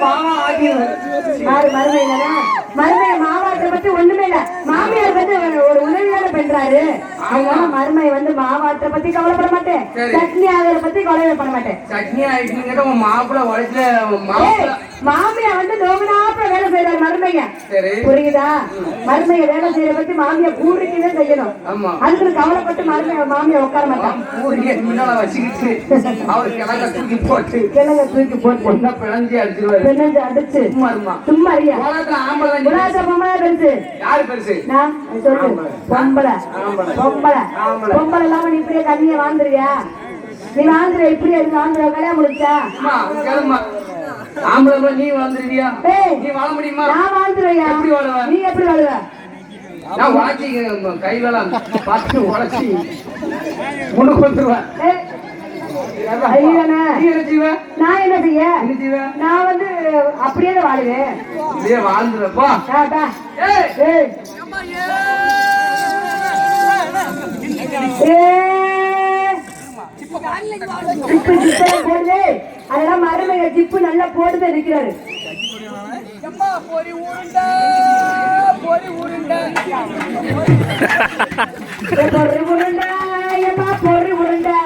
யாரு மருமைய மாவாட்டை பத்தி ஒண்ணுமே இல்ல. மாமியார் வந்து ஒரு- உதவியான பண்றாரு. அதனால மருமை வந்து மாவாட்டை பத்தி கவலைப்பட மாட்டேன். சட்னி ஆகிறத பத்தி கவலைப்பட மாட்டேன். சட்னி மாப்பிள்ள மாப்பிள்ள மாமியா வந்து புரியுதா? மருமைய வேலை செய்யற பத்தி மாமியா கூறிக்கிட்டே செய்யணும். அதுக்கு கவலைப்பட்டு மருமைய மாமியா உட்கார மாட்டான் தூக்கி போட்டு. கிழங்க தூக்கி போட்டு. பொண்ணை பிளஞ்சி அடிச்சிருவாரு. பெண்ணு அடிச்சு. சும்மா ஐயா ஆம்பளை புராச? யாரு பெருசு? நான் சொல்லு. பொம்பளை. பொம்பளை. இல்லாம நீ இப்படியே கண்ணிய வாழ்ந்துருவியா நீ வாழ்ந்துரு இப்படியே? வாழ்ந்துருவ கல்யாணம் முடிச்சா ஆம்பளை நீ வந்துருவியா ஏய் நீ வாழ முடியுமா? நான் வாழ்ந்துருவையா? எப்படி வாழுவ? நீ எப்படி வாழுவ? நான் உழைச்சி கை வேலை பார்த்து உழைச்சி முன்னுக்கு வந்துருவேன். நான் என்ன செய்ய? நான் வந்து அப்படியே வாழுவேன். வாழ்ந்துருப்பா டாடா. அதெல்லாம் மருமைய ஜிப்பு நல்லா போட்டுதான் நிக்கிறாரு. ஏய், பொறி உருண்டை, ஏம்மா பொறி உருண்டை.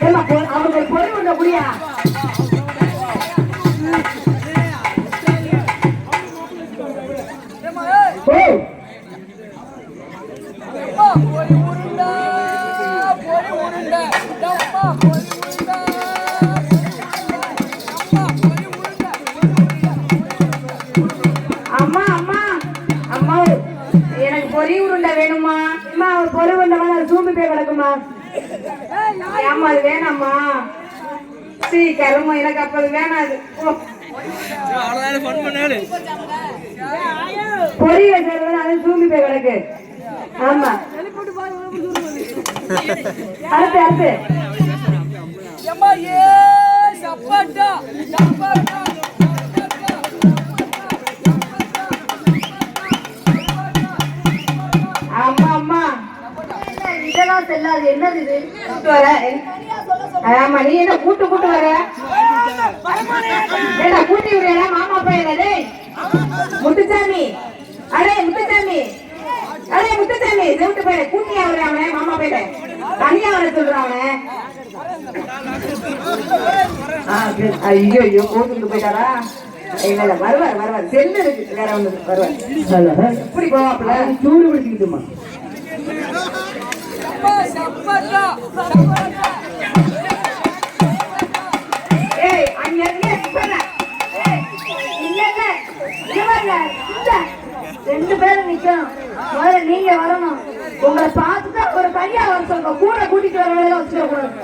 ஏம்மா, பொ- அவங்க பொறி உருண்டை குடியா? ஏய், அம்மா பொறி உருண்டை வேணுமா? அம்மா ஒரு பொறி உருண்டை வேணா அது போய் கிடக்குமா? ஏம்மா அது வேணாம்மா. சீ எனக்கு அப்ப அது வேணாம் அது ஓ. பொறி வச்சது அது சூம்பி போய் கிடக்கு. ஆமா. அடுத்து அடுத்து. என்னது இது? கூட்டு வர. ஆமா நீ என்ன கூட்டு கூட்டு வர? ஏடா கூட்டி விடுறா மாமா பையன் டேய். முத்துசாமி. அடே முத்துசாமி. அடே முத்துசாமி செவிட்டு பையன் கூட்டியா வர அவனே மாமா பையன்? தனியா வர சொல்றான் அவனே. ஐயோ ஐயோ கோட்டுக்கு போயிட்டாரா? வருவார் வருவார். செல்லு இருக்கு. வேற ஒண்ணு வருவார். எப்படி போவாப்ல சூடு பிடிச்சிக்கிட்டுமா ஏய் அங்க இருந்து இப்ப ஏய் இல்ல இல்ல இங்க வாங்க இல்ல ரெண்டு பேரும் நிக்கணும். முதல்ல நீங்க வரணும். உங்களை பார்த்துட்டு ஒரு பையன் வர சொல்லுங்க. கூட கூட்டிட்டு வர வேலையில வச்சுக்க கூடாது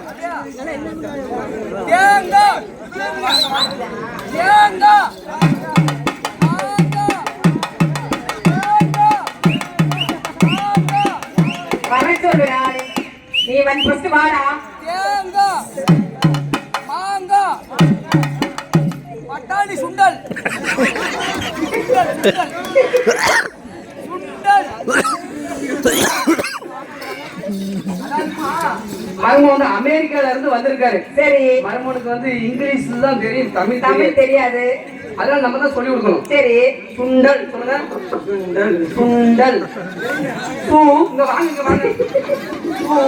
நீ வந்து ஃபர்ஸ்ட் வாடா பட்டாணி சுண்டல். மருமகன் வந்து அமெரிக்கால இருந்து வந்திருக்காரு. சரி. மருமகனுக்கு வந்து இங்கிலீஷ் தான் தெரியும் தமிழ் தமிழ் தெரியாது. அதெல்லாம் நம்ம தான் சொல்லி கொடுக்கணும். சரி. சுண்டல் சொல்லுங்க. சுண்டல். சுண்டல். பூ. இங்க வாங்க இங்க வாங்க. பூ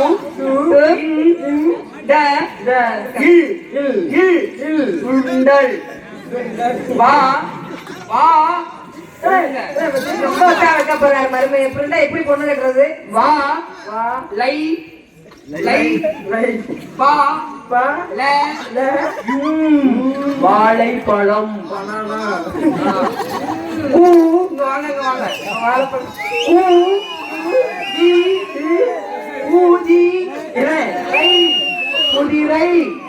சுண்டல் வா வா ரொம்ப உட்கார வைக்க போறாரு மருமை எப்படி பொண்ணு கட்டுறது வா வா லை லை பா வா ல ம். வாழைப்பழம் இங்க வாங்க வாழைப்பழம் এই